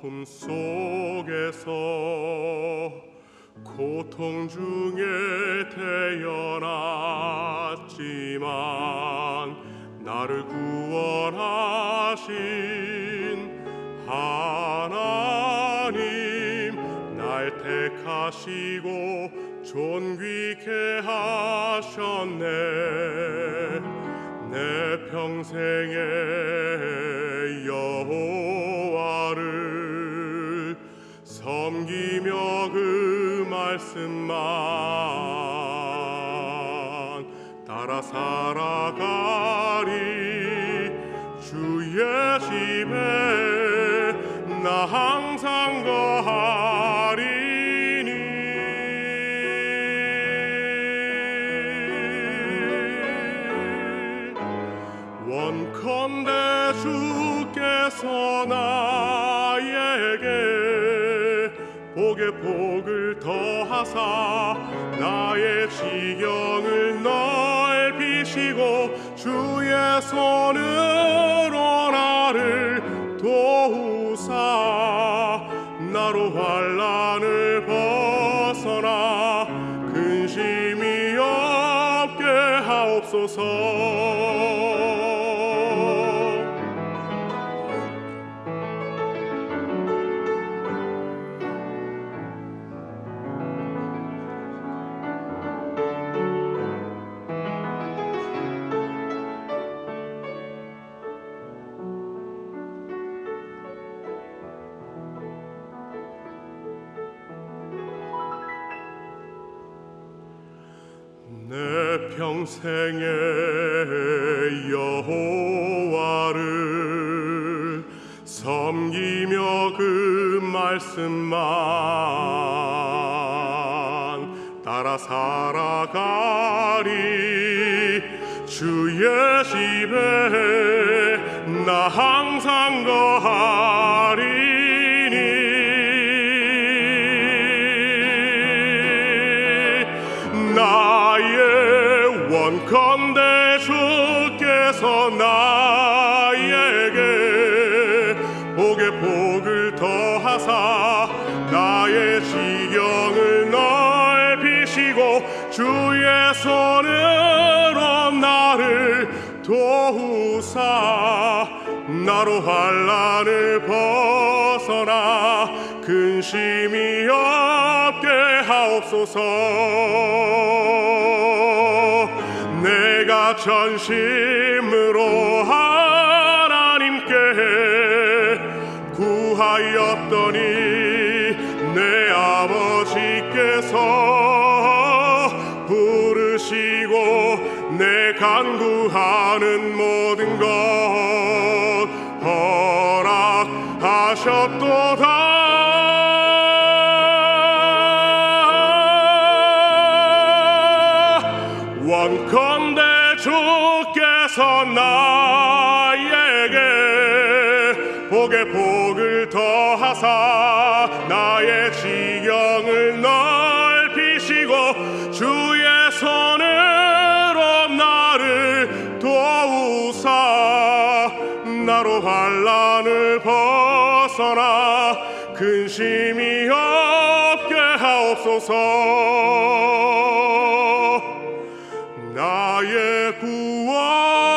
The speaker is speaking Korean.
아픔 속에서 고통 중에 태어났지만 나를 구원하신 하나님 날 택하시고 존귀케 하셨네. 내 평생의 여호와를 말씀만 따라 살아가리. 주의 집에 나 항상 거하리니. 원컨대 주께서 나에게 복의 복을 더하사 나의 지경을 넓히시고 주의 손으로 나를 도우사 나로 환란을 벗어나 근심이 없게 하옵소서 내 평생의 여호와를 섬기며 그 말씀만 따라 살아가리. 주의 집에 나 항상 거하 원컨대 주께서 나에게 복의 복을 더하사 나의 지경을 넓히시고 주의 손으로 나를 도우사 나로 환란을 벗어나 근심이 없게 하옵소서 전심으로 하나님께 구하였더니 내 아버지께서 부르시고 내 간구하는 모든 것 허락하셨도다 주께서 나에게 복의 복을 더하사 나의 지경을 넓히시고 주의 손으로 나를 도우사 나로 환란을 벗어나 근심이 없게 하옵소서 나의 구원